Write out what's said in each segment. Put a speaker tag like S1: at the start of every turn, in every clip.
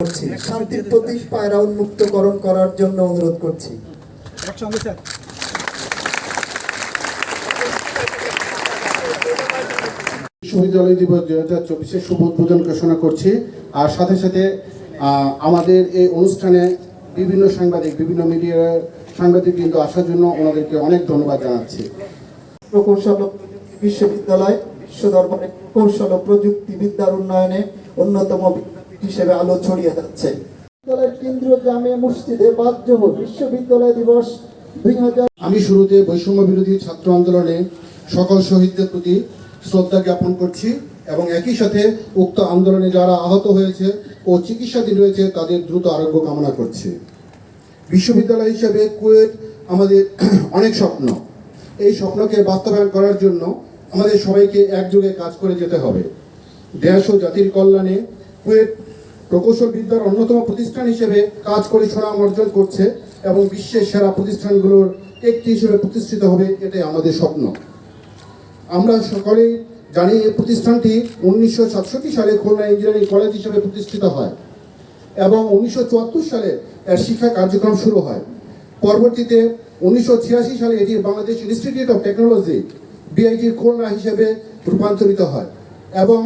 S1: করছি। শান্তির প্রতীক পায়রা উন্মুক্তকরণ করার জন্য অনুরোধ করছি।
S2: একসঙ্গে স্যার।
S3: বিশ্ববিদ্যালয় দিবস দুই হাজার চব্বিশের শুভ উদ্বোধন ঘোষণা করছি। আর সাথে সাথে আহ, আমাদের এই অনুষ্ঠানে বিভিন্ন সাংবাদিক বিভিন্ন মিডিয়ার সাংবাদিক কিন্তু আসার জন্য ওনাদেরকে অনেক ধন্যবাদ জানাচ্ছি।
S1: প্রকৌশল বিশ্ববিদ্যালয় বিশ্ব দরবারে কৌশল ও প্রযুক্তিবিদ্যার উন্নয়নে অন্যতম হিসেবে আলো ছড়িয়ে যাচ্ছে। বিশ্ববিদ্যালয়ের কেন্দ্রীয় জামে মসজিদে বাদজহ বিশ্ববিদ্যালয় দিবস দুই হাজার
S3: আমি শুরুতে বৈষম্য বিরোধী ছাত্র আন্দোলনে সকল শহীদদের প্রতি শ্রদ্ধা জ্ঞাপন করছি এবং একই সাথে উক্ত আন্দোলনে যারা আহত হয়েছে ও চিকিৎসাধীন রয়েছে, তাদের দ্রুত আরোগ্য কামনা করছি। বিশ্ববিদ্যালয় হিসেবে কুয়েট আমাদের অনেক স্বপ্ন। এই স্বপ্নকে বাস্তবায়ন করার জন্য আমাদের সবাইকে একযোগে কাজ করে যেতে হবে। দেশ ও জাতির কল্যাণে কুয়েট প্রকৌশল বিদ্যার অন্যতম প্রতিষ্ঠান হিসেবে কাজ করে সুনাম অর্জন করছে এবং বিশ্বের সেরা প্রতিষ্ঠানগুলোর একটি হিসেবে প্রতিষ্ঠিত হবে এটাই আমাদের স্বপ্ন। আমরা সকলেই জানি এই প্রতিষ্ঠানটি উনিশশো সাতষট্টি সালে খুলনা ইঞ্জিনিয়ারিং কলেজ হিসেবে প্রতিষ্ঠিত হয় এবং উনিশশো চুয়াত্তর সালে এর শিক্ষা কার্যক্রম শুরু হয়। পরবর্তীতে উনিশশো ছিয়াশি সালে এটি বাংলাদেশ ইনস্টিটিউট অফ টেকনোলজি বিআইটির খুলনা হিসেবে রূপান্তরিত হয় এবং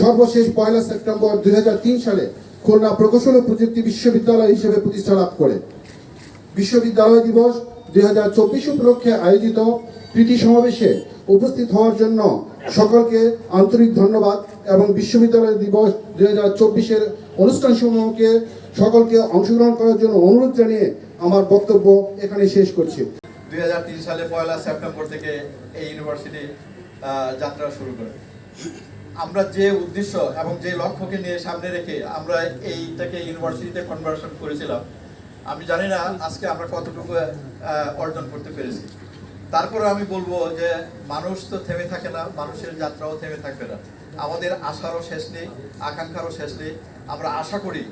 S3: সর্বশেষ পয়লা সেপ্টেম্বর দুই হাজার তিন সালে খুলনা প্রকৌশল ও প্রযুক্তি বিশ্ববিদ্যালয় হিসেবে প্রতিষ্ঠা লাভ করে। বিশ্ববিদ্যালয় দিবস দুই হাজার চব্বিশ উপলক্ষে আয়োজিত প্রীতি সমাবেশে উপস্থিত হওয়ার জন্য সকলকে আন্তরিক ধন্যবাদ এবং বিশ্ববিদ্যালয় দিবস দুই হাজার চব্বিশের অনুষ্ঠান সমূহকে সকলকে অংশগ্রহণ করার জন্য অনুরোধ জানিয়ে আমার বক্তব্য এখানে শেষ করছি।
S4: দুই সালে পয়লা সেপ্টেম্বর থেকে এই ইউনিভার্সিটি যাত্রা শুরু করে। আমরা যে উদ্দেশ্য এবং যে লক্ষ্যকে নিয়ে সামনে রেখে আমরা এইটাকে ইউনিভার্সিটিতে কনভার্সন করেছিলাম, আমি জানি না আজকে আমরা কতটুকু অর্জন করতে পেরেছি। তারপরে আমি বলব যে মানুষ তো থেমে থাকে না, মানুষের যাত্রাও থেমে থাকবে না। আমাদের আশারও শেষ নেই, আকাঙ্ক্ষারও শেষ নেই। আমরা আশা করি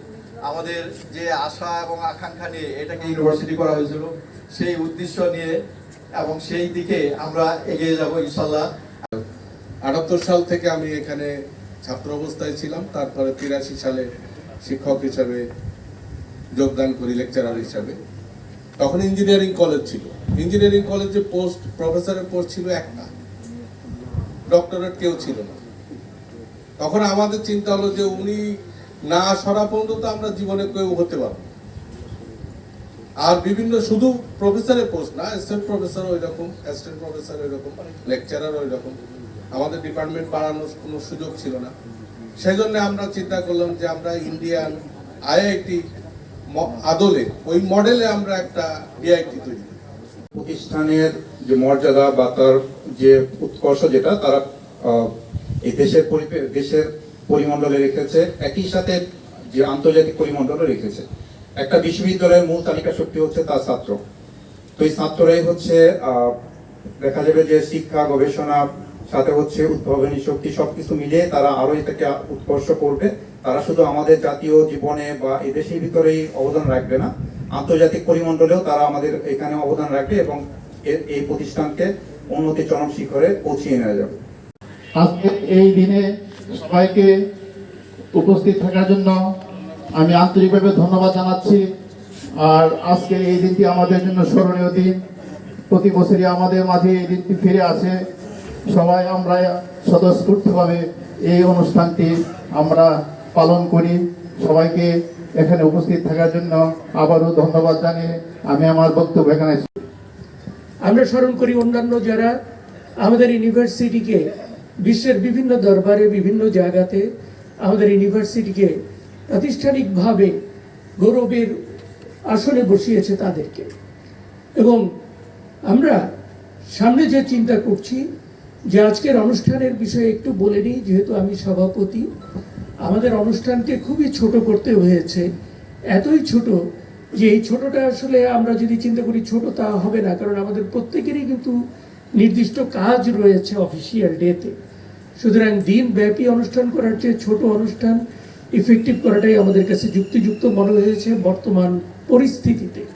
S4: আমাদের যে আশা এবং আকাঙ্ক্ষা নিয়ে এটাকে ইউনিভার্সিটি করা হয়েছিল, সেই উদ্দেশ্য নিয়ে এবং সেই দিকে আমরা এগিয়ে যাব ইনশাল্লাহ।
S5: আটাত্তর সাল থেকে আমি এখানে ছাত্র অবস্থায় ছিলাম। তারপরে তিরাশি সালে শিক্ষক হিসাবে যোগদান করি লেকচারার হিসাবে। তখন ইঞ্জিনিয়ারিং কলেজ ছিল। ইঞ্জিনিয়ারিং কলেজে পোস্ট প্রফেসরের পোস্ট ছিল একটা ডক্টরেট কেউ ছিল না। তখন আমাদের চিন্তা হলো যে উনি না সরা পর্যন্ত আমরা জীবনে কেউ হতে পারব আর বিভিন্ন শুধু প্রফেসরের পোস্ট না অ্যাসিস্ট্যান্ট প্রফেসর ওই রকম অ্যাসিস্ট্যান্ট প্রফেসর ওই রকম লেকচারার ওই রকম আমাদের ডিপার্টমেন্ট বাড়ানোর কোনো সুযোগ ছিল না। সেই জন্য আমরা চিন্তা করলাম যে আমরা ইন্ডিয়ান আইআইটি আদলে ওই মডেলে আমরা একটা বিআইটি তৈরি।
S6: প্রতিষ্ঠানের যে মর্যাদা বা তার যে উৎকর্ষ যেটা, তারা এই দেশের দেশের পরিমণ্ডলে রেখেছে, একই সাথে যে আন্তর্জাতিক পরিমণ্ডলে রেখেছে। একটা বিশ্ববিদ্যালয়ের মূল তালিকা শক্তি হচ্ছে তার ছাত্র। তো এই ছাত্ররাই হচ্ছে দেখা যাবে যে শিক্ষা, গবেষণা সাথে হচ্ছে উদ্ভাবনী শক্তি সবকিছু মিলিয়ে তারা আরও এটাকে উৎকর্ষ করবে। তারা শুধু আমাদের জাতীয় জীবনে বা এই দেশের ভিতরেই অবদান রাখবে না, আন্তর্জাতিক পরিমণ্ডলেও তারা আমাদের এখানে অবদান রাখবে এবং এই প্রতিষ্ঠানকে উন্নতি চরম শিখরে পৌঁছিয়ে নেওয়া যাবে।
S7: আজকে এই দিনে সবাইকে উপস্থিত থাকার জন্য আমি আন্তরিকভাবে ধন্যবাদ জানাচ্ছি। আর আজকে এই দিনটি আমাদের জন্য স্মরণীয় দিন। প্রতি বছরই আমাদের মাঝে এই দিনটি ফিরে আসে। সবাই আমরা স্বতঃস্ফূর্তভাবে এই অনুষ্ঠানটি আমরা পালন করি। সবাইকে এখানে উপস্থিত থাকার জন্য আবারও ধন্যবাদ জানিয়ে আমি আমার বক্তব্য এখানে
S2: আমরা স্মরণ করি অন্যান্য যারা আমাদের ইউনিভার্সিটিকে, বিশ্বের বিভিন্ন দরবারে, বিভিন্ন জায়গাতে আমাদের ইউনিভার্সিটিকে প্রাতিষ্ঠানিকভাবে গৌরবের আসনে বসিয়েছে তাদেরকে। এবং আমরা সামনে যে চিন্তা করছি যে আজকের অনুষ্ঠানের বিষয়ে একটু বলে নিই, যেহেতু আমি সভাপতি, আমাদের অনুষ্ঠানকে খুবই ছোট করতে হয়েছে। এতই ছোট যে এই ছোটটা আসলে আমরা যদি চিন্তা করি ছোট তা হবে না, কারণ আমাদের প্রত্যেকেরই কিন্তু নির্দিষ্ট কাজ রয়েছে অফিসিয়াল ডেতে। সুতরাং দিনব্যাপী অনুষ্ঠান করার চেয়ে ছোট অনুষ্ঠান ইফেক্টিভ করাটাই আমাদের কাছে যুক্তিযুক্ত মনে হয়েছে বর্তমান পরিস্থিতিতে।